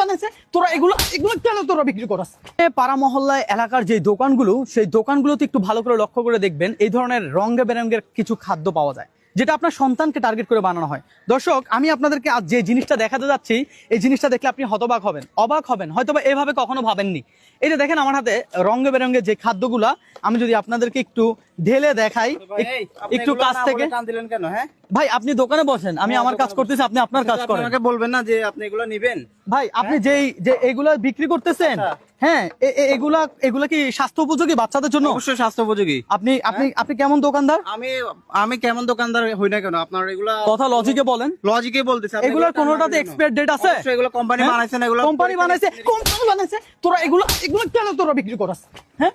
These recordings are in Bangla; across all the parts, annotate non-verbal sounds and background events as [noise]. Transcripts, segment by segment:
বানাইছে তোরা এগুলো এগুলো কেন তোরা বিক্রি করাস? পাড়া মহল্লায় এলাকার যে দোকানগুলো, সেই দোকানগুলোতে একটু ভালো করে লক্ষ্য করে দেখবেন এই ধরনের রঙে বেরঙের কিছু খাদ্য পাওয়া যায়। যেটা আপনার সন্তানকে টার্গেট করে বানানো হয়। দর্শক আমি আপনাদেরকে আজ যে জিনিসটা দেখাতে যাচ্ছি এই জিনিসটা দেখলে আপনি হতবাক হবেন অবাক হবেন হয়তো বা এভাবে কখনো ভাবেননি। এই যে দেখেন আমার হাতে রঙে বেরঙের যে খাদ্যগুলা আমি যদি আপনাদেরকে একটু ঢেলে দেখাই একটু কাছ থেকে দিলেন কেন হ্যাঁ? ভাই আপনি দোকানে বসেন আমি আমার কাজ করতেছি আপনি আপনার কাজ করেন। বলবেন না যে আপনি এগুলো নিবেন। ভাই আপনি যেই যে এগুলা বিক্রি করতেছেন আচ্ছা। হ্যাঁ এগুলা এগুলা কি স্বাস্থ্য উপযোগী বাচ্চাদের জন্য? অবশ্যই স্বাস্থ্য উপযোগী। আপনি আপনি আপনি কেমন দোকানদার? আমি আমি কেমন দোকানদার হই না কেন? আপনার এগুলা কথা লজিকে বলেন। লজিকে বলতেছে এগুলার এগুলো কোনোটাতে এক্সপায়ার ডেট আছে? অবশ্যই এগুলো কোম্পানি হ্যাঁ? বানাইছে না এগুলো কোম্পানি বানাইছে? কোম্পানি বানাইছে? তোরা এগুলো এগুলো কেন তোরা বিক্রি করাস? হ্যাঁ?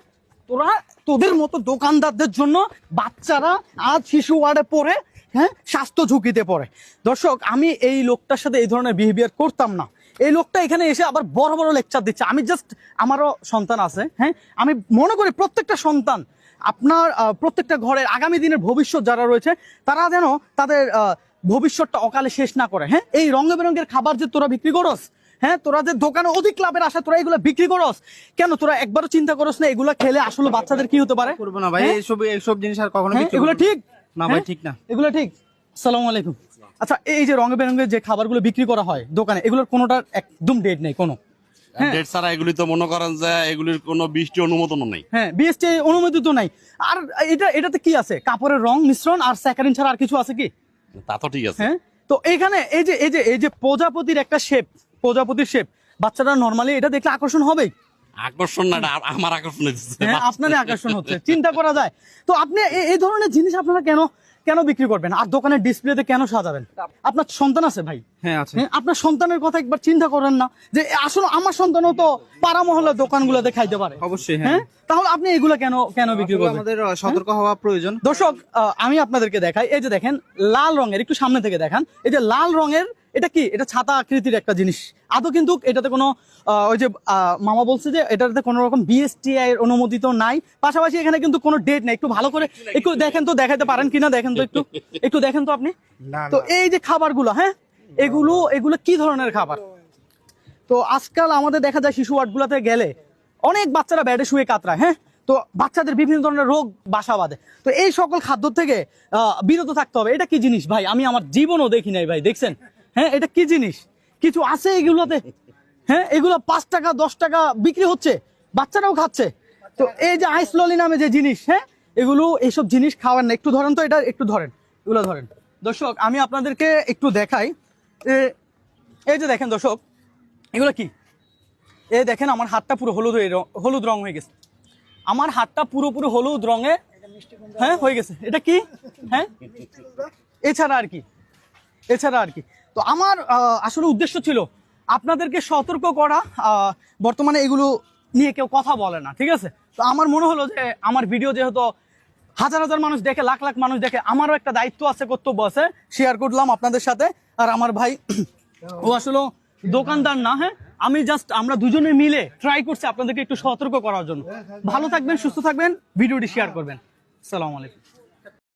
তোরা তোদের মতো দোকানদারদের জন্য বাচ্চারা আজ শিশু ওয়ার্ডে পড়ে হ্যাঁ স্বাস্থ্য ঝুঁকিতে পড়ে। দর্শক আমি এই লোকটার সাথে এই ধরনের বিহেভিয়ার করতাম না। এই লোকটা এখানে এসে আবার বড় বড় লেকচার দিচ্ছে। আমি জাস্ট আমারও সন্তান আছে হ্যাঁ? আমি মনে করি প্রত্যেকটা সন্তান আপনার প্রত্যেকটা ঘরের আগামী দিনের ভবিষ্যৎ যারা রয়েছে তারা যেন তাদের ভবিষ্যৎটা অকালে শেষ না করে হ্যাঁ? এই রঙে বেরঙের খাবার যে তোরা বিক্রি করস হ্যাঁ? তোরা যে দোকানে অধিক লাভের আশা তোরা এগুলো বিক্রি করস কেন তোরা একবারও চিন্তা করস না এগুলা খেলে আসলে বাচ্চাদের কি হতে পারে? করব না ভাই হ্যাঁ? এইসব এইসব জিনিস আর কখনো হ্যাঁ, এগুলো ঠিক? না ভাই হ্যাঁ? ঠিক না। এগুলো ঠিক? সালাম আলাইকুম। আচ্ছা এই যে রঙে বেরঙের যে খাবারগুলো বিক্রি করা হয় দোকানে এগুলোর কোনোটার একদম ডেট নেই কোনো। হ্যাঁ। ডেট ছাড়া এগুলি তো মনে করেন যে এগুলির কোনো বৃষ্টি অনুমোদনও নেই। হ্যাঁ বিএসটি অনুমোদিত নাই। আর এটা এটাতে কি আছে? কাপড়ের রং মিশ্রণ আর স্যাকারিন ছাড়া আর কিছু আছে কি? তা তো ঠিক আছে। হ্যাঁ তো এখানে এই যে এই যে এই যে প্রজাপতির একটা শেপ প্রজাপতির শেপ বাচ্চারা নর্মালি এটা দেখলে আকর্ষণ হবেই। আকর্ষণ না আমার আকর্ষণ হচ্ছে। হ্যাঁ আপনারই আকর্ষণ হচ্ছে চিন্তা করা যায়। তো আপনি এই ধরনের জিনিস আপনারা কেন কেন বিক্রি করবেন? আর দোকানের ডিসপ্লেতে কেন সাজাবেন? আপনার সন্তান আছে ভাই। হ্যাঁ আছে। হ্যাঁ, আপনার সন্তানের কথা একবার চিন্তা করেন না যে আসলে আমার সন্তানও তো পাড়া মহল্লার দোকানগুলোতে খাইতে পারে। অবশ্যই হ্যাঁ। হ্যাঁ তাহলে আপনি এগুলো কেন কেন বিক্রি করবেন? আমাদের সতর্ক হওয়া প্রয়োজন। দর্শক আমি আপনাদেরকে দেখাই এই যে দেখেন লাল রঙের একটু সামনে থেকে দেখান এই যে লাল রঙের এটা কি? এটা ছাতা আকৃতির একটা জিনিস। আদৌ কিন্তু এটাতে কোনো ওই যে মামা বলছে যে এটাতে কোনো রকম বিএসটিআই এর অনুমোদিত নাই। পাশাপাশি এখানে কিন্তু কোনো ডেট নেই। একটু ভালো করে একটু দেখেন তো দেখাতে পারেন কিনা দেখেন তো একটু। [laughs] একটু দেখেন তো আপনি। তো এই যে খাবারগুলো হ্যাঁ? এগুলো এগুলো কি ধরনের খাবার? তো আজকাল আমাদের দেখা যায় শিশু ওয়ার্ডগুলোতে গেলে অনেক বাচ্চারা ব্যাডে শুয়ে কাতরায় হ্যাঁ? তো বাচ্চাদের বিভিন্ন ধরনের রোগ বাসা বাঁধে। তো এই সকল খাদ্য থেকে আহ, বিরত থাকতে হবে। এটা কি জিনিস ভাই? আমি আমার জীবনও দেখি নাই ভাই দেখছেন? হ্যাঁ এটা কি জিনিস? কিছু আছে এগুলোতে? হ্যাঁ এগুলো পাঁচ টাকা, দশ টাকা বিক্রি হচ্ছে, বাচ্চারাও খাচ্ছে। তো এই যে আইস ললি নামে যে জিনিস হ্যাঁ এগুলো এইসব জিনিস খাওয়ার না। একটু ধরেন তো এটা, একটু ধরেন, এগুলো ধরেন। দর্শক, আমি আপনাদেরকে একটু দেখাই। এ- এই যে দেখেন দর্শক, এগুলো কি? এই দেখেন, আমার হাতটা পুরো হলুদ হলুদ রং হয়ে গেছে। আমার হাতটা পুরোপুরি হলুদ রঙে হ্যাঁ হয়ে গেছে। এটা কি? হ্যাঁ? এছাড়া আর কি? এছাড়া আর কি। তো আমার আসলে উদ্দেশ্য ছিল আপনাদেরকে সতর্ক করা বর্তমানে এগুলো নিয়ে কেউ কথা বলে না, ঠিক আছে? তো আমার মনে হলো যে আমার ভিডিও যেহেতু হাজার হাজার মানুষ দেখে, লাখ লাখ মানুষ দেখে, আমারও একটা দায়িত্ব আছে, কর্তব্য আছে শেয়ার করলাম আপনাদের সাথে। আর আমার ভাই ও আসলে দোকানদার না হ্যাঁ? আমি জাস্ট আমরা দুজনে মিলে ট্রাই করছি আপনাদেরকে একটু সতর্ক করার জন্য। ভালো থাকবেন, সুস্থ থাকবেন, ভিডিওটি শেয়ার করবেন। সালাম আলাইকুম।